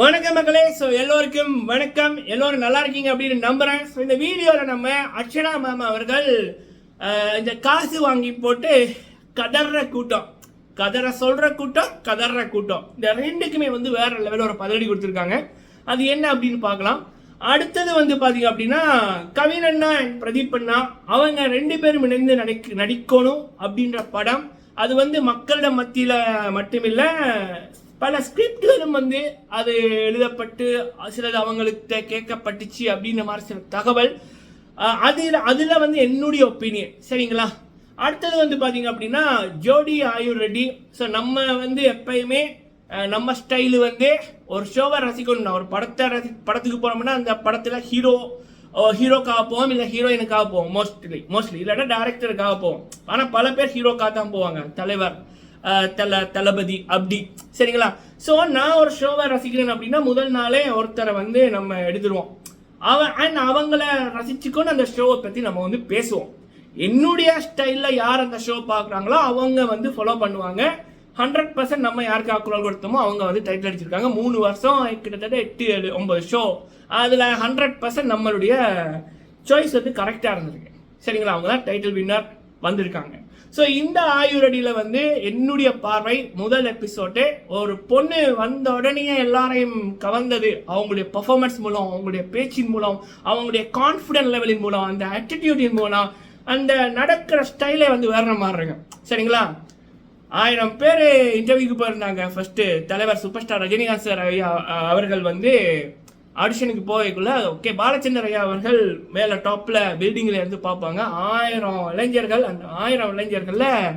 வணக்கம் மக்களே. ஸோ எல்லோருக்கும் வணக்கம். எல்லோரும் நல்லா இருக்கீங்க அப்படின்னு நம்புகிறேன் ஸோ இந்த வீடியோவில் நம்ம அர்ச்சனா மேம் அவர்கள் இந்த காசு வாங்கி போட்டு கதற கூட்டம். கதற சொல்கிற கூட்டம் கதற கூட்டம். இந்த ரெண்டுக்குமே வந்து வேற லெவலில் ஒரு பதிலடி கொடுத்துருக்காங்க. அது என்ன அப்படின்னு பார்க்கலாம். அடுத்தது வந்து பார்த்தீங்க அப்படின்னா கவினண்ணா and பிரதீப் அண்ணா அவங்க ரெண்டு பேரும் இணைந்து நடிக்க நடிக்கணும் அப்படின்ற படம். அது வந்து மக்களிடம் மத்தியில் மட்டுமில்லை பல ஸ்கிரிப்ட்களும் வந்து அது எழுதப்பட்டு சிலது அவங்களுக்கு கேட்கப்பட்டுச்சு அப்படின்ற மாதிரி சில தகவல். அதில் அதில் வந்து என்னுடைய ஒப்பீனியன் சரிங்களா? அடுத்தது வந்து பார்த்தீங்க அப்படின்னா ஜோடி ஆயுர் ரெட்டி ஸோ நம்ம வந்து எப்பயுமே நம்ம ஸ்டைலு வந்து ஒரு ஷோவை ரசிக்கணும். ஒரு படத்தை ரசி படத்துக்கு போனோம்னா அந்த படத்தில் ஹீரோ ஹீரோக்காக போவோம் இல்லை ஹீரோயினுக்காக போவோம் மோஸ்ட்லி மோஸ்ட்லி இல்லைன்னா டேரக்டருக்காக போவோம். ஆனால் பல பேர் ஹீரோக்காக தான் போவாங்க தலைவர். தல தளபதி அப்படி சரிங்களா? ஸோ நான் ஒரு ஷோவை ரசிக்கிறேன் அப்படின்னா முதல் நாளே ஒருத்தரை வந்து நம்ம எடுத்துருவோம். அவன் அண்ட் அவங்கள ரசிச்சுக்கொண்டு அந்த ஷோவை பற்றி நம்ம வந்து பேசுவோம். என்னுடைய ஸ்டைலில் யார் அந்த ஷோ பார்க்குறாங்களோ அவங்க வந்து ஃபாலோ பண்ணுவாங்க. ஹண்ட்ரட் பர்சன்ட் நம்ம யாருக்காக குரல் கொடுத்தோமோ அவங்க வந்து டைட்டில் அடிச்சிருக்காங்க. மூணு வருஷம் கிட்டத்தட்ட எட்டு ஏழு ஒன்பது ஷோ அதில் ஹண்ட்ரட் பர்சன்ட் நம்மளுடைய சாய்ஸ் வந்து கரெக்டாக இருந்திருக்கு. சரிங்களா? அவங்க தான் டைட்டில் வின்னர் வந்திருக்காங்க. ஸோ இந்த ஆயுரடியில் வந்து என்னுடைய பார்வை முதல் எபிசோடு ஒரு பொண்ணு வந்த உடனே எல்லாரையும் கவர்ந்தது. அவங்களுடைய பர்ஃபார்மன்ஸ் மூலம் அவங்களுடைய பேச்சின் மூலம் அவங்களுடைய கான்ஃபிடன்ட் லெவலின் மூலம் அந்த ஆட்டிடியூடின் மூலம் அந்த நடக்கிற ஸ்டைலே வந்து வேற மாதிரி சரிங்களா? ஆயிரம் பேர் இன்டர்வியூக்கு போயிருந்தாங்க. ஃபர்ஸ்ட் தலைவர் சூப்பர் ஸ்டார் ரஜினிகாந்த் சார் ஐயா அவர்கள் வந்து ஆடிஷனுக்கு போகக்குள்ள ஓகே பாலச்சந்தர் ஐயா அவர்கள் மேலே டாப்பில் பில்டிங்கில் இருந்து பார்ப்பாங்க. ஆயிரம் இளைஞர்கள் அந்த ஆயிரம் இளைஞர்களில்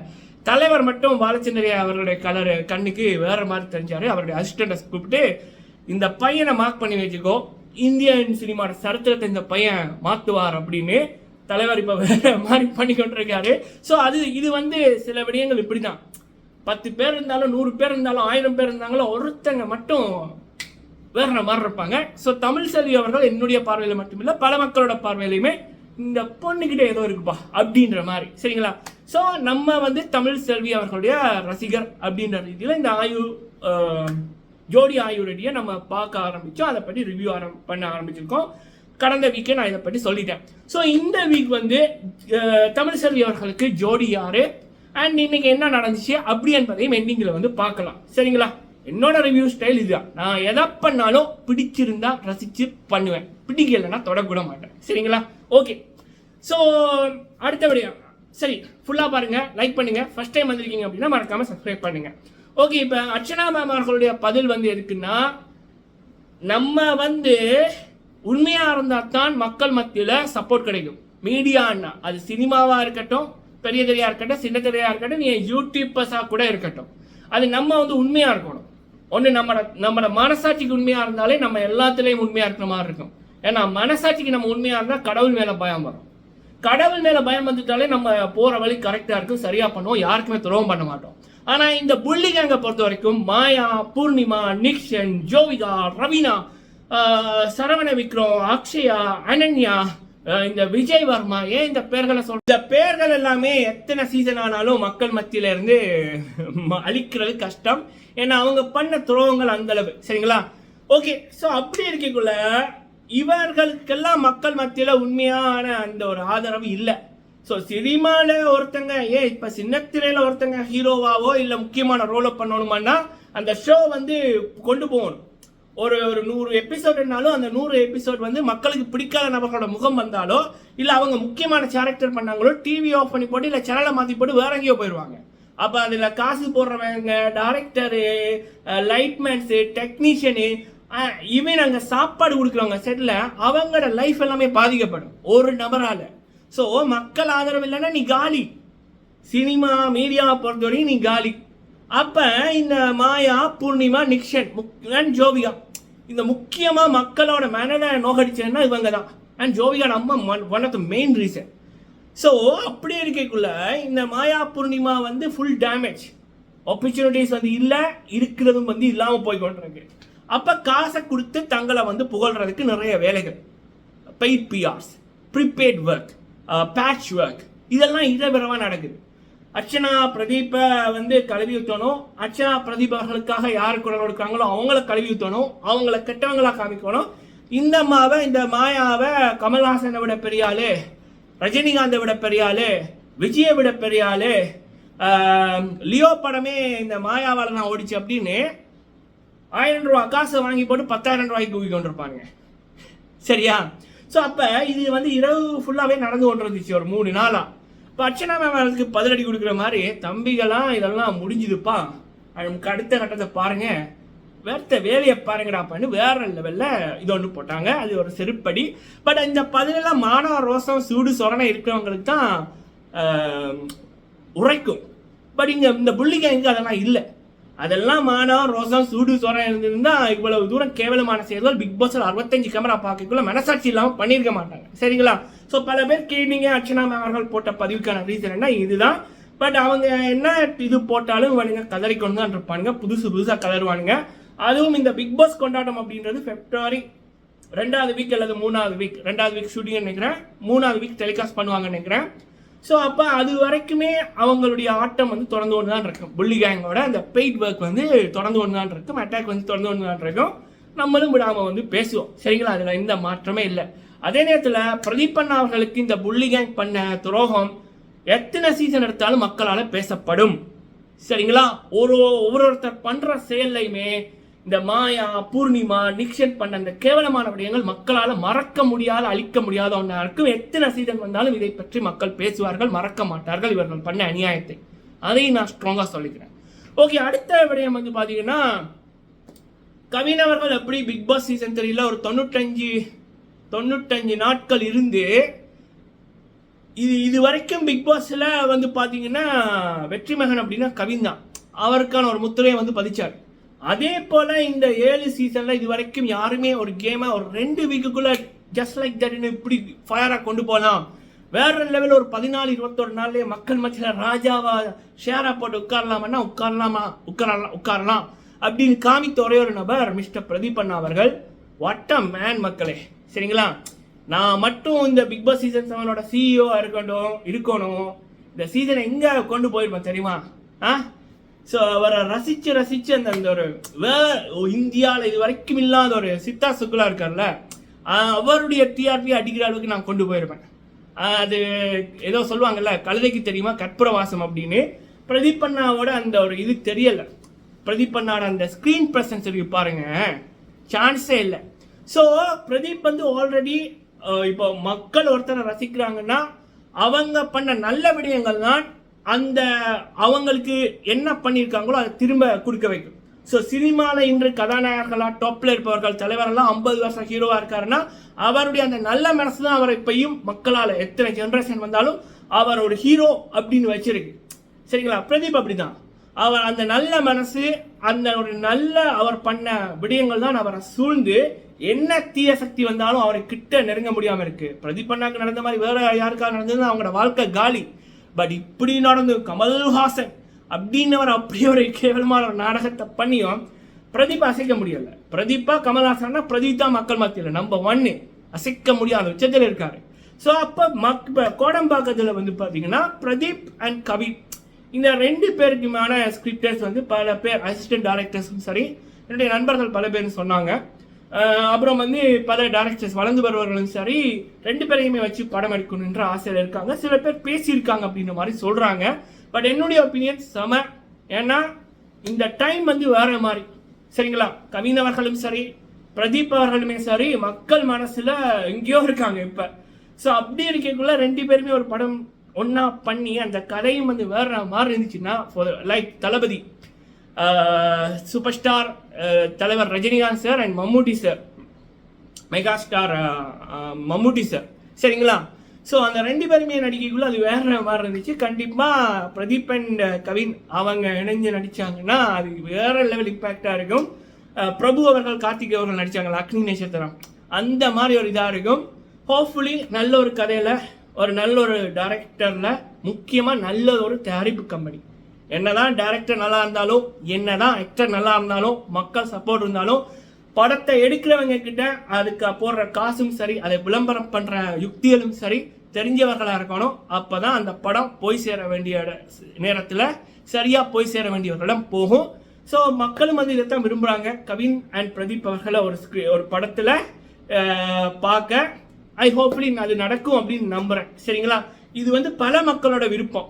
தலைவர் மட்டும் பாலச்சந்தர் அவருடைய அவர்களுடைய கலர் கண்ணுக்கு வேற மாதிரி தெரிஞ்சாரு. அவருடைய அசிஸ்டண்ட்டை கூப்பிட்டு இந்த பையனை மார்க் பண்ணி வச்சுக்கோ. இந்தியன் சினிமாவோட சரித்திரத்தை இந்த பையன் மாற்றுவார் அப்படின்னு தலைவர் இப்போ வேற மாதிரி பண்ணி கொண்டிருக்காரு. ஸோ அது இது வந்து சில விடயங்கள் இப்படி தான் பத்து பேர் இருந்தாலும் நூறு பேர் இருந்தாலும் ஆயிரம் பேர் இருந்தாங்களோ ஒருத்தங்க மட்டும் வேற மாதிரி இருப்பாங்க. ஸோ தமிழ் செல்வி அவர்கள் என்னுடைய பார்வையில் மட்டுமில்லை பல மக்களோட பார்வையிலையுமே இந்த பொண்ணுக்கிட்ட ஏதோ இருக்குப்பா அப்படின்ற மாதிரி. சரிங்களா? ஸோ நம்ம வந்து தமிழ் செல்வி அவர்களுடைய ரசிகர் அப்படின்ற ரீதியில் இந்த ஆயு ஜோடி ஆயு நம்ம பார்க்க ஆரம்பித்தோம் அதை பற்றி ரிவ்யூ ஆரம் பண்ண ஆரம்பிச்சிருக்கோம். கடந்த வீக்கே நான் இதை பற்றி சொல்லிட்டேன். ஸோ இந்த வீக் வந்து தமிழ் செல்வி அவர்களுக்கு ஜோடி யாரு? அண்ட் இன்னைக்கு என்ன நடந்துச்சு? அப்படி என்பதையும் எண்டிங்கில் வந்து பார்க்கலாம். சரிங்களா? என்னோட ரிவ்யூ ஸ்டைல் இதுதான். நான் எதை பண்ணாலும் பிடிச்சிருந்தா ரசிச்சு பண்ணுவேன். பிடிக்கலைன்னா தொடக்கூட மாட்டேன். சரிங்களா? ஓகே ஸோ அடுத்தபடியாக சரி ஃபுல்லாக பாருங்க. லைக் பண்ணுங்கள் ஃபஸ்ட் டைம் வந்திருக்கீங்க அப்படின்னா மறக்காமல் சப்ஸ்கிரைப் பண்ணுங்கள் ஓகே இப்போ அர்ச்சனா மேம் அவர்களுடைய பதில் வந்து எதுக்குன்னா நம்ம வந்து உண்மையாக இருந்தால் தான் மக்கள் மத்தியில் சப்போர்ட் கிடைக்கும். மீடியான்னா அது சினிமாவாக இருக்கட்டும் பெரிய திரையா இருக்கட்டும் சின்ன திரையா இருக்கட்டும் நீ யூடியூப்பர்ஸாக கூட இருக்கட்டும். அது நம்ம வந்து உண்மையாக இருக்கணும். ஒன்று நம்ம நம்மளோட மனசாட்சிக்கு உண்மையாக இருந்தாலே நம்ம எல்லாத்துலேயும் உண்மையாக இருக்கிற மாதிரி இருக்கும். ஏன்னா மனசாட்சிக்கு நம்ம உண்மையாக இருந்தால் கடவுள் மேலே பயம் வரும். கடவுள் மேலே பயம் வந்துட்டாலே நம்ம போகிற வழி கரெக்டாக இருக்கும் சரியாக பண்ணுவோம் யாருக்குமே துரோகம் பண்ண மாட்டோம். ஆனால் இந்த புள்ளி கேங்கை பொறுத்த வரைக்கும் மாயா பூர்ணிமா நிக்ஷன் ஜோவிகா ரவீனா சரவண விக்ரம் அக்ஷயா அனன்யா இந்த விஜய் வர்மா ஏன் இந்த பேர்களை சொல் இந்த பேர்கள் எல்லாமே எத்தனை சீசன் ஆனாலும் மக்கள் மத்தியில இருந்து ம- அழிக்கிறது கஷ்டம். ஏன்னா அவங்க பண்ண துரோகங்கள் அந்த அளவு. சரிங்களா? ஓகே ஸோ அப்படி இருக்கக்குள்ள இவர்களுக்கெல்லாம் மக்கள் மத்தியில உண்மையான அந்த ஒரு ஆதரவு இல்லை. ஸோ சினிமால ஒருத்தங்க ஏன் இப்ப சின்னத்திரையில ஒருத்தங்க ஹீரோவாவோ இல்லை முக்கியமான ரோலை பண்ணணுமான்னா அந்த ஷோ வந்து கொண்டு போகணும். ஒரு ஒரு நூறு எபிசோடுனாலும் அந்த நூறு எபிசோட் வந்து மக்களுக்கு பிடிக்காத நபர்களோட முகம் வந்தாலோ இல்லை அவங்க முக்கியமான கேரக்டர் பண்ணாங்களோ டிவி ஆஃப் பண்ணி போட்டு இல்லை சேனலை மாற்றி போட்டு வேற எங்கேயோ போயிடுவாங்க அப்போ அதில் காசு போடுறவங்க டைரக்டரு லைட்மேன்ஸு டெக்னீஷியனு இவன் நாங்கள் சாப்பாடு கொடுக்குறவங்க செட்டில் அவங்களோட லைஃப் எல்லாமே பாதிக்கப்படும். ஒரு நபரால். ஸோ மக்கள் ஆதரவு இல்லைன்னா நீ காலி. சினிமா மீடியாவை பொறுத்தவரையும் நீ காலி. அப்போ இந்த மாயா பூர்ணிமா நிக்ஷன் முக்- and ஜோவிகா. இந்த முக்கியமாக மக்களோட மனதை நோகடிச்சேன்னா இவங்க தான் அண்ட் ஜோவிகா நம்ம one of the main reason so அப்படி இருக்கக்குள்ள இந்த மாயா பூர்ணிமா வந்து ஃபுல் டேமேஜ் ஆப்பர்ச்சுனிட்டிஸ் வந்து இல்லை இருக்கிறதும் வந்து இல்லாமல் போய் கொண்டிருக்கு அப்போ காசை கொடுத்து தங்களை வந்து புகழ்றதுக்கு நிறைய வேலைகள். Paid PRs prepaid work patch work இதெல்லாம் இரவிரவாக நடக்குது. அர்ச்சனா பிரதீப்பை வந்து கழுவி ஊற்றணும். அர்ச்சனா பிரதீபர்களுக்காக யார் குரல் கொடுக்குறாங்களோ அவங்கள கழுவி ஊற்றணும். அவங்கள கெட்டவங்களாக காமிக்கணும். இந்த அம்மாவை இந்த மாயாவை கமல்ஹாசனை விட பெரியாளே ரஜினிகாந்தை விட பெரிய விஜயை விட பெரிய லியோ படமே இந்த மாயாவால் நான் ஓடிச்சு அப்படின்னு ஆயிரம் ரூபா காசு வாங்கி போட்டு பத்தாயிரம் ரூபாய்க்கு தூக்கி கொண்டிருப்பாங்க சரியா? ஸோ அப்போ இது வந்து இரவு ஃபுல்லாகவே நடந்து கொண்டு இருந்துச்சு ஒரு மூணு நாளாக இப்போ அர்ச்சனா மேம் அதுக்கு பதிலடி கொடுக்குற மாதிரி தம்பிகளாம் இதெல்லாம் முடிஞ்சுதுப்பா. நமக்கு அடுத்த கட்டத்தை பாருங்க. வேர்த்த வேலையை பாருங்கடாப்பான்னு வேற லெவலில் இது ஒன்று போட்டாங்க. அது ஒரு செருப்படி. பட் இந்த பதிலெல்லாம் மானவ ரோசம் சூடு சொரணை இருக்கிறவங்களுக்கு தான் உரைக்கும். பட் இங்கே இந்த புள்ளிங்க எங்கே அதெல்லாம் இல்லை. அதெல்லாம் மானம் ரோசம் சூடு சோரம் இருந்திருந்தா இவ்வளவு தூரம் கேவலமான செயல்கள் பிக் பாஸ்ல அறுபத்தஞ்சு கேமரா பார்க்கக்குள்ள மனசாட்சி இல்லாமல் பண்ணியிருக்க மாட்டாங்க. சரிங்களா? ஸோ பல பேர் கேட்டீங்க அர்ச்சனா மேம் அவர்கள் போட்ட பதிவுக்கான ரீசன் என்ன? இதுதான். பட் அவங்க என்ன இது போட்டாலும் இவனுங்க கதறிக்கொண்டு தான் இருப்பானுங்க. புதுசு புதுசாக கதறுவானுங்க. அதுவும் இந்த பிக் பாஸ் கொண்டாட்டம் அப்படின்றது பிப்ரவரி ரெண்டாவது வீக் அல்லது மூணாவது வீக் ரெண்டாவது வீக் ஷூட்டிங் நினைக்கிறேன். மூணாவது வீக் டெலிகாஸ்ட் பண்ணுவாங்கன்னு நினைக்கிறேன். ஸோ அப்போ அது வரைக்குமே அவங்களுடைய ஆட்டம் வந்து தொடர்ந்து கொண்டு தான் இருக்கும் புள்ளி கேங்கோட அந்த பெய்ட் ஒர்க் வந்து தொடர்ந்து கொண்டு தான் இருக்கும். அட்டாக் வந்து தொடர்ந்து கொண்டு தான் இருக்கும். நம்மளும் விடாமல் வந்து பேசுவோம். சரிங்களா? அதில் எந்த மாற்றமே இல்லை. அதே நேரத்தில் பிரதீபன் அவர்களுக்கு இந்த புள்ளி கேங் பண்ண துரோகம் எத்தனை சீசன் எடுத்தாலும் மக்களால் பேசப்படும். சரிங்களா? ஒரு ஒவ்வொருத்தர் பண்ணுற செயல்லையுமே இந்த மாயா பூர்ணிமா நிக்ஷன் பண்ண அந்த கேவலமான விடயங்கள் மக்களால் மறக்க முடியாத அழிக்க முடியாத ஒன்றா இருக்கும். எத்தனை சீசன் வந்தாலும் இதை பற்றி மக்கள் பேசுவார்கள் மறக்க மாட்டார்கள். இவர்கள் பண்ண அநியாயத்தை அதையும் நான் ஸ்ட்ராங்காக சொல்லிக்கிறேன். ஓகே அடுத்த விடயம் வந்து பார்த்தீங்கன்னா கவின் அவர்கள் எப்படி பிக் பாஸ் சீசன் த்ரீல ஒரு தொண்ணூற்றஞ்சு தொண்ணூற்றஞ்சு நாட்கள் இருந்து இது இது வரைக்கும் பிக் பாஸில் வந்து பார்த்தீங்கன்னா வெற்றி மகன் அப்படின்னா கவின் தான். அவருக்கான ஒரு முத்திரையை வந்து பதிச்சார். அதே போல இந்த ஏழு சீசன்ல இது வரைக்கும் யாருமே ஒரு கேமை ஒரு ரெண்டு வீக்குக்குள்ள ஜஸ்ட் லைக் தட் இப்படி ஃபயராக கொண்டு போகலாம் வேற லெவல் ஒரு பதினாலு இருபத்தொரு நாள்லயே மக்கள் மத்தியில் ராஜாவா ஷேரா போட்டு உட்காரலாமன்னா உட்காரலாமா? உட்காரலாம் உட்காரலாம். அப்படின்னு காமித்த ஒரே ஒரு நபர் மிஸ்டர் பிரதீபன் அவர்கள். வாட் அ மேன் மக்களே. சரிங்களா? நான் மட்டும் இந்த பிக் பாஸ் சீசன் செவனோட சிஇஓ இருக்கட்டும் இருக்கணும் இந்த சீசனை எங்க கொண்டு போயிருப்பேன் தெரியுமா? ஆ? ஸோ அவரை ரசித்து ரசித்து அந்த அந்த ஒரு வே இந்தியாவில் இது வரைக்கும் இல்லாத ஒரு சித்தா சுக்குலா இருக்கார்ல அவருடைய டிஆர்பி அடிக்கிற அளவுக்கு நான் கொண்டு போயிருப்பேன். அது ஏதோ சொல்லுவாங்கல்ல கழுதைக்கு தெரியுமா கற்பூரவாசம் அப்படின்னு. பிரதீப் அண்ணாவோட அந்த ஒரு இது தெரியலை. பிரதீப் அண்ணாவோட அந்த ஸ்க்ரீன் ப்ரெசன்ஸ் இருக்கு பாருங்க சான்ஸே இல்லை. ஸோ பிரதீப் வந்து ஆல்ரெடி இப்போ மக்கள் ஒருத்தரை ரசிக்கிறாங்கன்னா அவங்க பண்ண நல்ல விடயங்கள் தான் அந்த அவங்களுக்கு என்ன பண்ணியிருக்காங்களோ அதை திரும்ப கொடுக்க வைக்கும். ஸோ சினிமாவில் இன்று கதாநாயகர்களாக டாப்பில் இருப்பவர்கள் தலைவரெல்லாம் ஐம்பது வருஷம் ஹீரோவாக இருக்காருன்னா அவருடைய அந்த நல்ல மனசு தான் அவரை இப்பையும் மக்களால் எத்தனை ஜென்ரேஷன் வந்தாலும் அவர் ஒரு ஹீரோ அப்படின்னு வச்சிருக்கு. சரிங்களா? பிரதீப் அப்படிதான் அவர் அந்த நல்ல மனசு அந்த ஒரு நல்ல அவர் பண்ண விடயங்கள் தான் அவரை சூழ்ந்து என்ன தீய சக்தி வந்தாலும் அவரை கிட்ட நெருங்க முடியாமல் இருக்கு. பிரதீப் அண்ணாக்கு நடந்த மாதிரி வேற யாருக்காக நடந்ததுன்னா அவங்களோட வாழ்க்கை காலி. பட் இப்படி நடந்து கமல்ஹாசன் அப்படின்னவர் அப்படி ஒரு கேவலமான ஒரு நாடகத்தை பண்ணியும் பிரதீப் அசைக்க முடியல. பிரதீப்பா கமல்ஹாசன்னா பிரதீப் தான் மக்கள் மத்தியில் நம்பர் ஒன்னு அசைக்க முடியாத உச்சத்தில் இருக்காரு. ஸோ அப்போ மக் கோடம்பாக்கத்தில் வந்து பார்த்தீங்கன்னா பிரதீப் அண்ட் கவி. இந்த ரெண்டு பேருக்குமான ஸ்கிரிப்டர்ஸ் வந்து பல பேர் அசிஸ்டன்ட் டைரக்டர்ஸும் சரி என்னுடைய நண்பர்கள் பல பேர் சொன்னாங்க. அப்புறம் வந்து பல டேரக்டர்ஸ் வளர்ந்து வருவர்களும் சரி ரெண்டு பேரையுமே வச்சு படம் எடுக்கணுன்ற ஆசையில் இருக்காங்க. சில பேர் பேசியிருக்காங்க அப்படின்ற மாதிரி சொல்கிறாங்க பட் என்னுடைய ஒப்பீனியன் செம. ஏன்னா இந்த டைம் வந்து வேற மாதிரி. சரிங்களா? கவிஞர்களும் சரி பிரதீப் அவர்களுமே சரி மக்கள் மனசில் எங்கேயோ இருக்காங்க இப்போ. ஸோ அப்படி இருக்கக்குள்ள ரெண்டு பேருமே ஒரு படம் ஒன்றா பண்ணி அந்த கதையும் வந்து வேற மாதிரி இருந்துச்சுன்னா like Thalapathy. Uh, super star uh, Thalaivar Rajinikanth sir and Mammootty sir mega star Mammootty sir சரிங்களா? ஸோ அந்த ரெண்டு பேருமே நடிக்கைக்குள்ள அது வேற மாதிரி இருந்துச்சு. கண்டிப்பாக பிரதீப் அண்ட் uh, கவின் அவங்க இணைஞ்சு நடித்தாங்கன்னா அது வேற லெவல் இம்பேக்டாக இருக்கும். பிரபு அவர்கள் கார்த்திக் அவர்கள் நடிச்சாங்களா அக்னி நட்சத்திரம். அந்த மாதிரி ஒரு இதாக இருக்கும். ஹோப்ஃபுல்லி நல்ல ஒரு கதையில் ஒரு நல்ல ஒரு டைரக்டரில் முக்கியமாக நல்ல ஒரு தயாரிப்பு கம்பெனி என்னதான் டேரக்டர் நல்லா இருந்தாலும் என்னதான் ஆக்டர் நல்லா இருந்தாலும் மக்கள் சப்போர்ட் இருந்தாலும் படத்தை எடுக்கிறவங்க கிட்ட அதுக்கு போடுற காசும் சரி அதை விளம்பரம் பண்ற யுக்திகளும் சரி தெரிஞ்சவர்களாக இருக்கணும். அப்போ தான் அந்த படம் போய் சேர வேண்டிய நேரத்தில் சரியாக போய் சேர வேண்டியவர்களிடம் போகும். ஸோ மக்களும் வந்து இதைத்தான் விரும்புகிறாங்க கவின் அண்ட் பிரதீப் அவர்களை ஒரு ஸ்க்ரீ ஒரு படத்தில் பார்க்க. ஐ ஹோப்லி அது நடக்கும் அப்படின்னு நம்புகிறேன் சரிங்களா? இது வந்து பல மக்களோட விருப்பம்.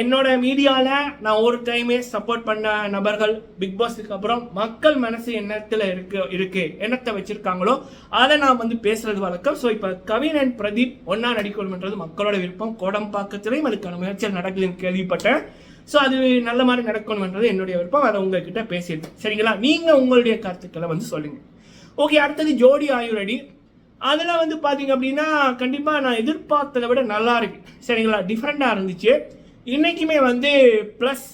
என்னோட மீடியாவில் நான் ஒரு டைமே சப்போர்ட் பண்ண நபர்கள் பிக் பாஸுக்கு அப்புறம் மக்கள் மனசு எண்ணத்தில் இருக்கு இருக்கு எண்ணத்தை வச்சுருக்காங்களோ அதை நான் வந்து பேசுறது வழக்கம். ஸோ இப்போ கவின் அண்ட் பிரதீப் ஒன்றா நடிக்கணும்ன்றது மக்களோட விருப்பம். கோடம்பாக்கத்திலையும் அதுக்கான முயற்சிகள் நடக்குதுன்னு கேள்விப்பட்டேன். ஸோ அது நல்ல மாதிரி நடக்கணும்ன்றது என்னுடைய விருப்பம். அதை உங்ககிட்ட பேசியிருக்கேன் சரிங்களா? நீங்கள் உங்களுடைய கருத்துக்களை வந்து சொல்லுங்கள் ஓகே அடுத்தது ஜோடி ஆயுரடி. அதில் வந்து பார்த்தீங்க அப்படின்னா கண்டிப்பாக நான் எதிர்பார்த்ததை விட நல்லா இருக்கு. சரிங்களா? டிஃப்ரெண்ட்டாக இருந்துச்சு. இன்றைக்குமே வந்து ப்ளஸ்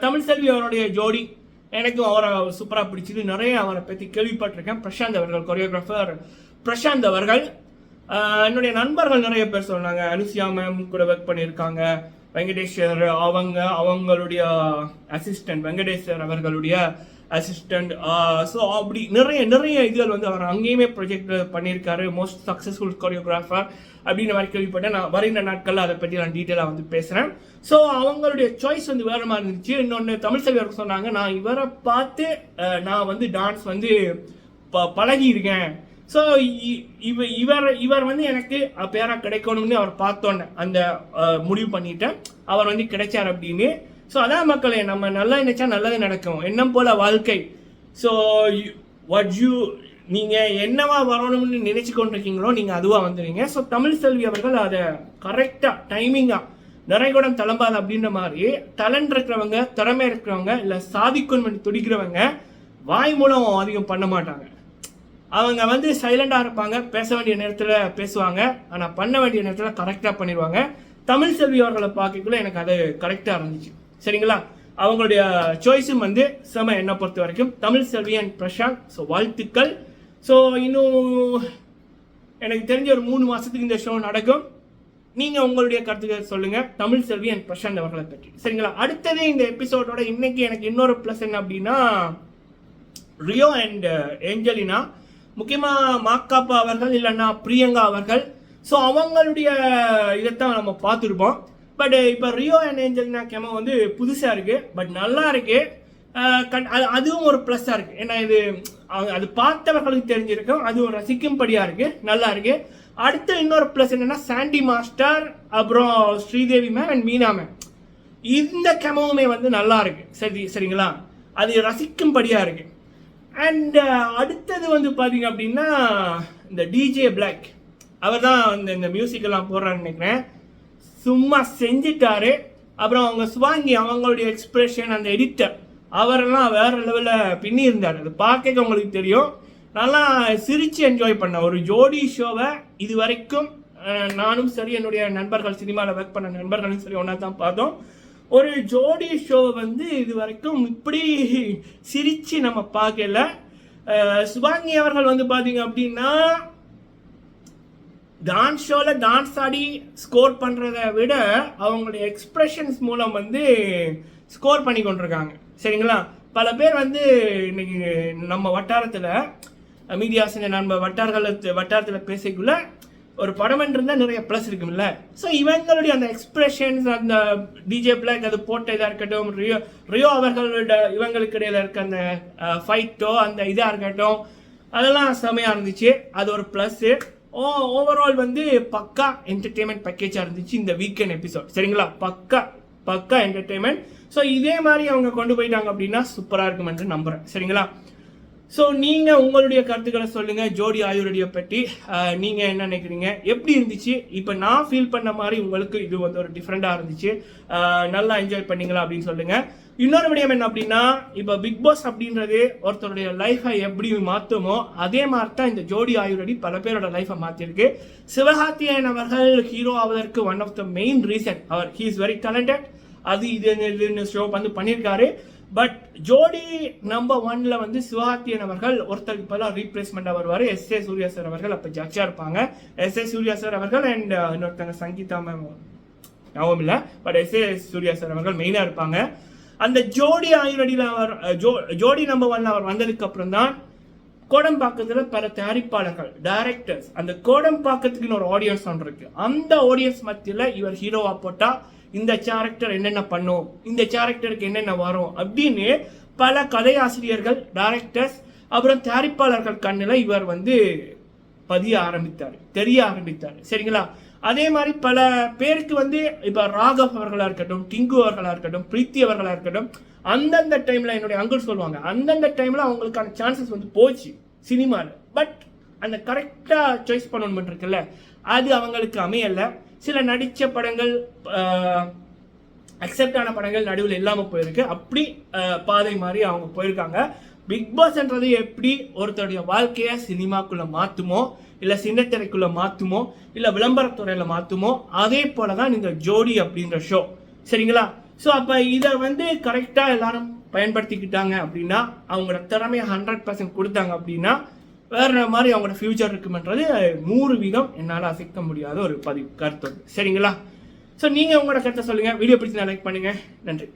தமிழ் செல்வி அவருடைய ஜோடி. எனக்கும் அவரை சூப்பராக பிடிச்சது. நிறைய அவரை பற்றி கேள்விப்பட்டிருக்கேன். பிரசாந்த் அவர்கள் கொரியோகிராஃபர் பிரசாந்த் அவர்கள். என்னுடைய நண்பர்கள் நிறைய பேர் சொன்னாங்க. அனுசியா மேம் கூட ஒர்க் பண்ணியிருக்காங்க. வெங்கடேஸ்வர் அவங்க அவங்களுடைய அசிஸ்டன்ட் வெங்கடேஸ்வர் அவர்களுடைய அசிஸ்டண்ட் ஸோ அப்படி நிறைய நிறைய இதுகள் வந்து அவர் அங்கேயுமே ப்ரொஜெக்ட் பண்ணியிருக்காரு. மோஸ்ட் சக்ஸஸ்ஃபுல் கொரியோகிராஃபர் அப்படின்ற மாதிரி கேள்விப்பட்டேன். நான் வருகின்ற நாட்களில் அதை பற்றி நான் டீட்டெயிலாக வந்து பேசுகிறேன் ஸோ அவங்களுடைய சாய்ஸ் வந்து வேறு மாதிரி இருந்துச்சு. இன்னொன்று தமிழ் செல்வியருக்கு சொன்னாங்க நான் இவரை பார்த்து நான் வந்து டான்ஸ் வந்து ப பழகியிருக்கேன். ஸோ இவ இவர் இவர் வந்து எனக்கு பேராக கிடைக்கணும்னு அவர் பார்த்தோன்னே அந்த முடிவு பண்ணிட்டேன். அவர் வந்து கிடைச்சார் அப்படின்னு. ஸோ அதான் மக்களே நம்ம நல்லா நினைச்சா நல்லது நடக்கும். எண்ணம் போல வாழ்க்கை. ஸோ வாட் யூ நீங்கள் என்னவா வரணும்னு நினச்சி கொண்டிருக்கீங்களோ நீங்கள் அதுவாக வந்துடுங்க ஸோ தமிழ் செல்வி அவர்கள் அதை கரெக்டாக டைமிங்காக நிறைகுடம் தளம்பாது அப்படின்ற மாதிரி டேலண்ட் இருக்கிறவங்க திறமை இருக்கிறவங்க இல்லை சாதிக்கணும்னு துடிக்கிறவங்க வாய் மூலம் அதிகம் பண்ண மாட்டாங்க. அவங்க வந்து சைலண்டாக இருப்பாங்க பேச வேண்டிய நேரத்தில் பேசுவாங்க. ஆனால் பண்ண வேண்டிய நேரத்தில் கரெக்டாக பண்ணிடுவாங்க. தமிழ் செல்வி அவர்களை பார்க்கக்குள்ள எனக்கு அது கரெக்டாக இருந்துச்சு. சரிங்களா? அவங்களுடைய சாய்ஸும் வந்து செம என்னை பொறுத்த வரைக்கும். தமிழ் செல்வி அண்ட் பிரசாந்த் ஸோ வாழ்த்துக்கள். ஸோ இன்னும் எனக்கு தெரிஞ்ச ஒரு மூணு மாதத்துக்கு இந்த ஷோ நடக்கும். நீங்கள் உங்களுடைய கருத்துக்கள் சொல்லுங்கள் தமிழ் செல்வி அண்ட் பிரசாந்த் அவர்களை பற்றி. சரிங்களா? அடுத்ததே இந்த எபிசோடோட இன்னைக்கு எனக்கு இன்னொரு ப்ளஸ் என்ன அப்படின்னா ரியோ அண்ட் ஏஞ்சலினா. முக்கியமாக மாக்காப்பா அவர்கள் இல்லைன்னா பிரியங்கா அவர்கள். ஸோ அவங்களுடைய இதைத்தான் நம்ம பார்த்துருப்போம். பட் இப்போ ரியோ அண்ட் ஏஞ்சல்னா கேமோ வந்து புதுசாக இருக்குது பட் நல்லா இருக்குது அதுவும் ஒரு ப்ளஸ்ஸாக இருக்குது ஏன்னா இது அது பார்த்தவர்களுக்கு தெரிஞ்சிருக்கும். அதுவும் ரசிக்கும்படியாக இருக்குது நல்லா இருக்குது அடுத்து இன்னொரு ப்ளஸ் என்னென்னா சாண்டி மாஸ்டர் அப்புறம் Sridevi ma'am and Meena ma'am இந்த கெமோவுமே வந்து நல்லா இருக்குது சரி சரிங்களா? அது ரசிக்கும்படியாக இருக்குது அண்ட் uh, அடுத்தது வந்து பார்த்தீங்க அப்படின்னா இந்த டிஜே பிளாக் அவர் தான் இந்த இந்த மியூசிக்கெல்லாம் போடுறான்னு நினைக்கிறேன். சும்மா செஞ்சிட்டாரு. அப்புறம் அவங்க சுவாங்கி அவங்களுடைய எக்ஸ்பிரஷன் அந்த எடிட்டர் அவரெல்லாம் வேற லெவலில் பின்னி இருந்தார் அது பார்க்க உங்களுக்கு தெரியும். நல்லா சிரித்து என்ஜாய் பண்ண ஒரு ஜோடி ஷோவை இது வரைக்கும் நானும் சரி என்னுடைய நண்பர்கள் சினிமாவில் ஒர்க் பண்ண நண்பர்களும் சரி ஒன்றா தான் பார்த்தோம். ஒரு ஜோடி ஷோ வந்து இது வரைக்கும் இப்படி சிரித்து நம்ம பார்க்கல. சுபாங்கி அவர்கள் வந்து பார்த்தீங்க அப்படின்னா டான்ஸ் ஷோவில் டான்ஸ் ஆடி ஸ்கோர் பண்ணுறத விட அவங்களுடைய எக்ஸ்ப்ரெஷன்ஸ் மூலம் வந்து ஸ்கோர் பண்ணி கொண்டிருக்காங்க. சரிங்களா? பல பேர் வந்து இன்னைக்கு நம்ம வட்டாரத்தில் மீடியாஸ் நம்ம வட்டாரத்தில் வட்டாரத்தில் பேசிக்குள்ள ஒரு படம் இருந்தால் நிறைய ப்ளஸ் இருக்கும்ல. ஸோ இவங்களுடைய அந்த எக்ஸ்பிரஷன்ஸ் அந்த டிஜே பிளாக் அது போட்ட இதாக இருக்கட்டும் ரியோ ரியோ அவர்களோட இவங்களுக்கு இடையில இருக்க அந்த ஃபைட்டோ அந்த இதாக இருக்கட்டும் அதெல்லாம் செமையாக இருந்துச்சு. அது ஒரு ப்ளஸ்ஸு ஓ ஓவரால் வந்து பக்கா என்டர்டெயின்மெண்ட் பேக்கேஜாக இருந்துச்சு இந்த வீக்கெண்ட் எபிசோட் சரிங்களா? பக்கா பக்கா என்டர்டெயின்மெண்ட் ஸோ இதே மாதிரி அவங்க கொண்டு போயிட்டாங்க அப்படின்னா சூப்பராக இருக்கும் என்று நம்புகிறேன் சரிங்களா? ஸோ நீங்கள் உங்களுடைய கருத்துக்களை சொல்லுங்கள் ஜோடி ஆயுர்வேதியை பற்றி நீங்கள் என்ன நினைக்கிறீங்க? எப்படி இருந்துச்சு? இப்போ நான் ஃபீல் பண்ண மாதிரி உங்களுக்கு இது வந்து ஒரு டிஃப்ரெண்ட்டாக இருந்துச்சு. நல்லா என்ஜாய் பண்ணீங்களா அப்படின்னு சொல்லுங்கள் இன்னொரு விடயம் என்ன அப்படின்னா இப்போ பிக் பாஸ் அப்படின்றது ஒருத்தருடைய லைஃபை எப்படி மாற்றுமோ அதே மாதிரி தான் இந்த ஜோடி ஆயுர்வேதி பல பேரோட லைஃபை மாற்றிருக்கு சிவகார்த்தியன் அவர்கள் ஹீரோ ஆவதற்கு one of the main reason our he is very talented அது இது ஷோ வந்து பண்ணியிருக்காரு. பட் ஜோடி நம்பர் ஒன்ல வந்து சிவகார்த்தியன் அவர்கள் ஒருத்தர் பல ரீப்ளேஸ்மெண்ட் வருவார். எஸ் ஏ சூர்யா சார் அவர்கள் அப்போ ஜட்ஜாக இருப்பாங்க. எஸ் ஏ சூர்யா சார் அவர்கள் அண்ட் இன்னொருத்தங்க சங்கீதா மேம் ஞாபகம் இல்லை. But S A Surya sir அவர்கள் மெயினாக இருப்பாங்க. அந்த ஜோடி ஆயுரடியில் அவர் ஜோ ஜோடி நம்பர் ஒன்ல அவர் வந்ததுக்கு அப்புறம் தான் கோடம்பாக்கத்தில் பல தயாரிப்பாளர்கள் டைரக்டர்ஸ் அந்த கோடம்பாக்கத்துக்குன்னு ஒரு ஆடியன்ஸ் ஒன்று இருக்கு. அந்த ஆடியன்ஸ் மத்தியில் இவர் ஹீரோவா போட்டா இந்த கேரக்டர் என்னென்ன பண்ணும் இந்த கேரக்டருக்கு என்னென்ன வரும் அப்படின்னு பல கதையாசிரியர்கள் டைரக்டர்ஸ் அப்புறம் தயாரிப்பாளர்கள் கண்ணில் இவர் வந்து பதிய ஆரம்பித்தார் தெரிய ஆரம்பித்தார். சரிங்களா? அதே மாதிரி பல பேருக்கு வந்து இப்போ ராகவ் அவர்களாக இருக்கட்டும் டிங்கு அவர்களாக இருக்கட்டும் பிரீத்தி அவர்களாக இருக்கட்டும் அந்தந்த டைமில் என்னுடைய அங்கிள் சொல்லுவாங்க அந்தந்த டைமில் அவங்களுக்கான சான்சஸ் வந்து போச்சு சினிமாவில் பட் அந்த கரெக்டாக சாய்ஸ் பண்ணணும் இருக்குல்ல அது அவங்களுக்கு அமையல. சில நடித்த படங்கள் அக்செப்ட் ஆன படங்கள் நடுவில் இல்லாமல் போயிருக்கு. அப்படி பாதை மாதிரி அவங்க போயிருக்காங்க. பிக் பாஸ்ன்றது எப்படி ஒருத்தருடைய வாழ்க்கையை சினிமாக்குள்ளே மாற்றுமோ இல்லை சின்னத்திரைக்குள்ளே மாற்றுமோ இல்லை விளம்பரத்துறையில் மாற்றுமோ அதே போல தான் இந்த ஜோடி அப்படின்ற ஷோ சரிங்களா? ஸோ அப்போ இதை வந்து கரெக்டாக எல்லாரும் பயன்படுத்திக்கிட்டாங்க அப்படின்னா அவங்களோட திறமையை ஹண்ட்ரட் பர்சன்ட் கொடுத்தாங்க அப்படின்னா வேற மாதிரி அவங்களோட ஃபியூச்சர் இருக்குமென்றது நூறு வீதம் என்னால் அசைக்க முடியாத ஒரு பதிவு கருத்து சரிங்களா? ஸோ நீங்கள் உங்களோட கருத்தை சொல்லுங்கள் வீடியோ பிடிச்சி லைக் பண்ணுங்கள் நன்றி.